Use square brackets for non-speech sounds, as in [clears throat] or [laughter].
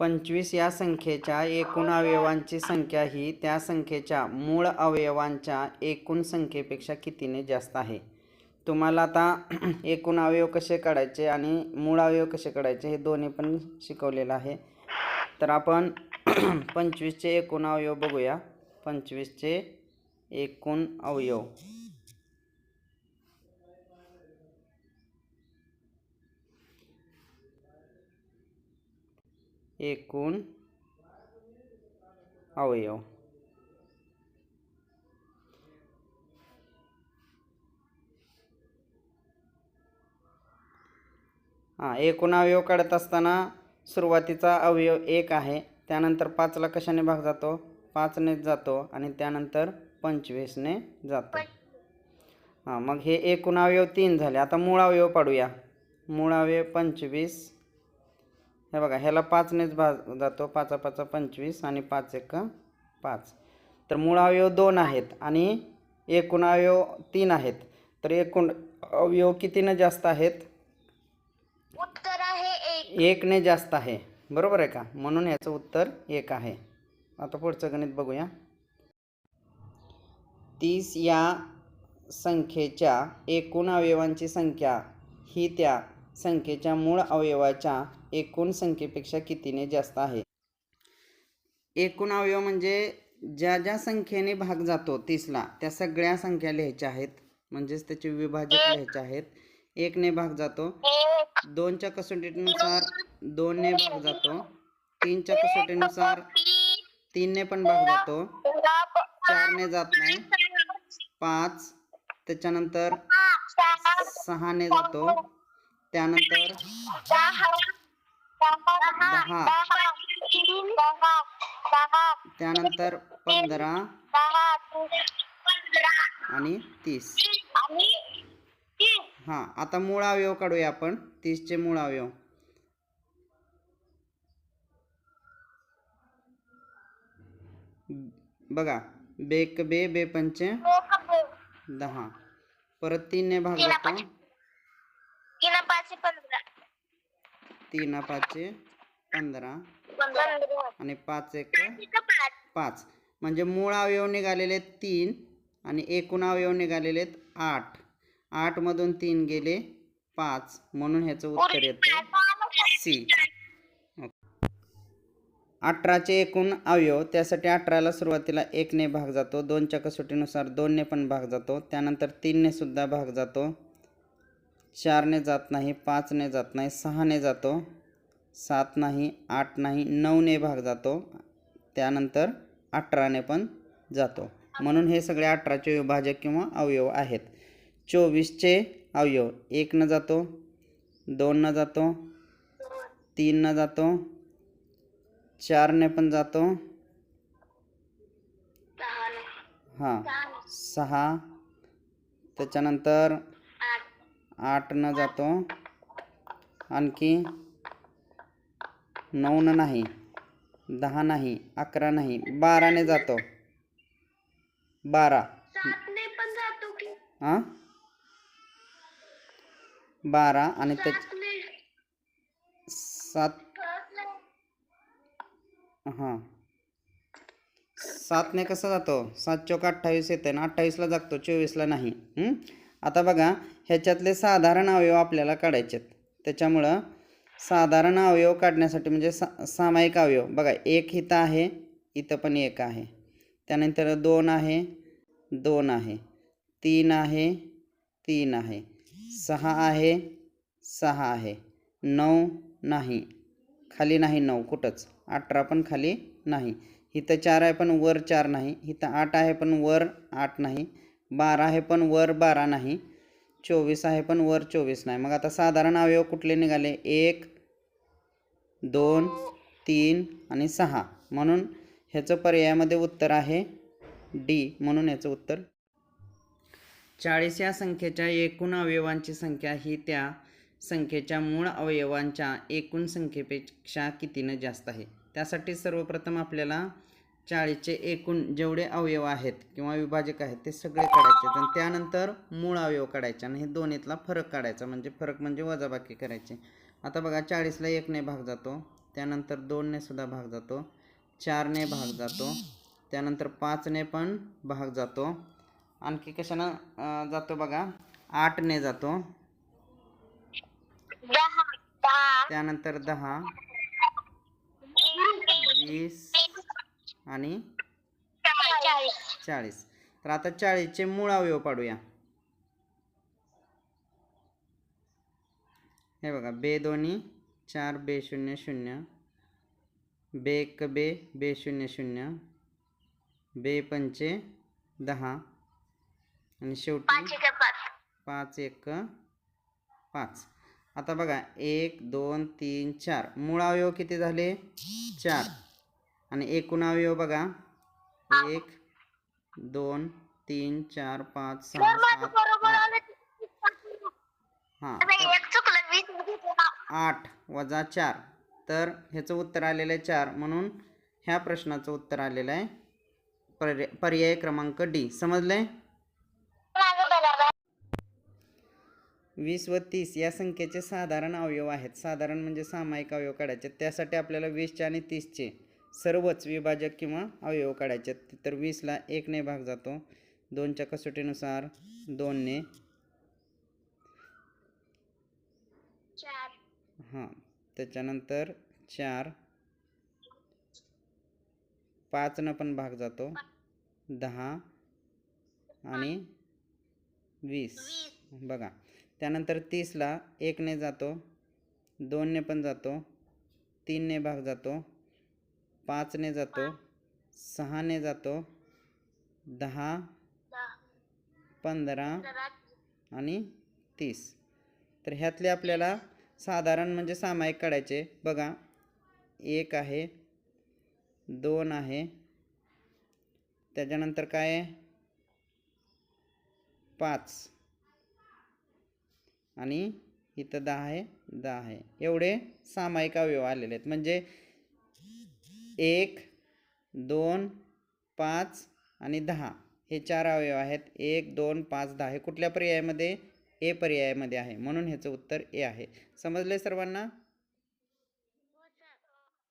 पंचवीस या संख्येच्या एकूण अवयवांची संख्या ही त्या संख्येच्या मूळ अवयवांच्या एकूण संख्येपेक्षा कितीने जास्त आहे? तुम्हाला आता [clears throat] एकूण अवयव कसे काढायचे आणि मूळ अवयव कसे काढायचे हे दोन्ही पण शिकवलेलं आहे. तर आपण [clears throat] पंचवीसचे एकूण अवयव बघूया. पंचवीसचे एकूण अवयव. एकूण अवयव. हां एकूण अवयव काढत असताना सुरुवातीचा अवयव एक आहे. त्यानंतर पाचला कशाने भाग जातो? पाचनेच जातो आणि त्यानंतर पंचवीसने जातो. हां मग हे एकूण अवयव तीन झाले. आता मूळ अवयव पाडूया. मूळ अवयव पंचवीस हे बघा ह्याला पाचनेच भाग जातो. पाचा पाचा पंचवीस आणि पाच एक पाच. तर मूळ अवयव दोन आहेत आणि एकूण अवयव तीन आहेत. तर एकूण अवयव कितीनं जास्त आहेत? उत्तर आहे एक. एकने जास्त आहे. बरोबर आहे का? म्हणून याचं उत्तर एक आहे. आता पुढचं गणित बघूया. तीस या संख्येच्या एकूण अवयवांची संख्या ही त्या संख्येच्या मूळ अवयवाच्या एकूण संख्येपेक्षा कितीने जास्त आहे? एकूण अवयव म्हणजे ज्या ज्या संख्येने भाग जातो तीसला त्या सगळ्या संख्या लिहायच्या आहेत. म्हणजेच त्याचे विभाजक लिहायचे आहेत. एकने भाग जातो. दोनच्या कसोटीनुसार दोनने भाग जातो. तीनच्या कसोटीनुसार तीनने पण भाग जातो. चारने जात नाही. पाच. त्याच्यानंतर सहा सहाने जातो. त्यानंतर दहा. त्यानंतर पंधरा. आणि तीस. हा हां आता मूळ अवयव काढूया आपण. तीसचे मूळ अवयव. बघा बेक बे बे पंचे दहा. परत तीनने भाग जातो तीन पाचशे पंधरा तीन पाचशे पंधरा आणि पाच एक पाच? पाच. म्हणजे मूळ अवयव निघालेले आहेत तीन आणि एकूण अवयव निघालेले आहेत आठ. आठमधून तीन गेले पाच. म्हणून ह्याचं उत्तर येतं सी. अठराचे एकूण अवयव त्यासाठी अठराला सुरुवातीला एकने भाग जातो दोनच्या कसोटीनुसार दोनने पण भाग जातो त्यानंतर तीनने सुद्धा भाग जातो. चारने जात नाही पाचने जात नाही सहाने जातो सात नाही आठ नाही नऊने भाग जातो त्यानंतर अठराने पण जातो. म्हणून हे सगळे अठराचे विभाजक किंवा अवयव आहेत. चोवीसचे अवयव एकनं जातो दोननं जातो तीननं जातो चारने पण जातो हां सहा त्याच्यानंतर आठनं जातो. आणखी नऊनं नाही दहा नाही अकरा नाही बाराने जातो. बारा. हां बारा आणि त्या सातने सात. हां. सातने कसं जातो? सात चौक अठ्ठावीस येते ना अठ्ठावीसला जागतो चोवीसला नाही. हं? आता बघा ह्याच्यातले साधारण अवयव आपल्याला काढायचे आहेत त्याच्यामुळं साधारण अवयव काढण्यासाठी म्हणजे सा सामायिक अवयव. बघा एक इथं आहे इथं पण एक आहे. त्यानंतर दोन आहे दोन आहे. तीन आहे तीन आहे. सहा आहे सहा आहे. नऊ नाही. खाली नाही नऊ कुठंच. अठरा पण खाली नाही. इथं चार आहे पण वर चार नाही. इथं आठ आहे पण वर आठ नाही. बारा आहे पण वर बारा नाही. चोवीस आहे पण वर चोवीस नाही. मग आता साधारण अवयव कुठले निघाले? एक दोन तीन आणि सहा. म्हणून ह्याचं पर्यायामध्ये उत्तर आहे डी. म्हणून याचं उत्तर चाळीस. या संख्येच्या एकूण अवयवांची संख्या ही त्या संख्येच्या मूळ अवयवांच्या एकूण संख्येपेक्षा कितीनं जास्त आहे? त्यासाठी सर्वप्रथम आपल्याला चाळीसचे एकूण जेवढे अवयव आहेत किंवा विभाजक आहेत ते सगळे काढायचे आणि त्यानंतर मूळ अवयव काढायचे आणि हे दोन्हीतला फरक काढायचा. म्हणजे फरक म्हणजे वजाबाकी करायचे. आता बघा चाळीसला एकने भाग जातो त्यानंतर दोनने सुद्धा भाग जातो चारने भाग जातो त्यानंतर पाचने पण भाग जातो. आणखी कशानं जातो बघा आठने जातो. त्यानंतर दहा वीस आणि चाळीस. तर आता चाळीसचे मूळ अवयव पाडूया. हे बघा बे दोन्ही चार बे शून्य शून्य बे एक बे बे शून्य शून्य बे पंचे दहा आणि शेवटी पाच एक पाच. पाच एक पाच. आता बघा एक दोन तीन चार. मूळ अवयव किती झाले? चार. आणि एकूण अवयव बघा. एक दोन तीन चार पाच सहा सात हां. आठ वजा चार. तर ह्याचं उत्तर आलेलं आहे चार. म्हणून ह्या प्रश्नाचं उत्तर आलेलं आहे. पर्याय पर्याय क्रमांक डी. समजलंय? वीस व तीस या संख्येचे साधारण अवयव आहेत. साधारण म्हणजे सामायिक अवयव काढायचे. त्यासाठी आपल्याला वीसचे आणि तीसचे सर्वच विभाजक किंवा अवयव काढायचे. तर वीसला एकने भाग जातो. दोनच्या कसोटीनुसार दोनने हां त्याच्यानंतर चार. पाचनं पण भाग जातो. दहा आणि वीस. बघा त्यानंतर तीसला एकने जातो. दोनने पण जातो. तीनने भाग जातो. पाचने जातो सहाने जातो दहा पंधरा आणि तीस. तर ह्यातले आपल्याला साधारण म्हणजे सामायिक काढायचे. बघा एक आहे दोन आहे त्याच्यानंतर काय आहे? पाच. आणि इथं दहा आहे दहा आहे. एवढे सामायिक अवयव आलेले आहेत. म्हणजे एक दोन पाच आणि दहा. हे चार अवयव आहेत. एक दोन पाच दहा. हे कुठल्या पर्यायामध्ये? ए पर्यायामध्ये आहे. म्हणून ह्याचं उत्तर ए आहे. समजले सर्वांना?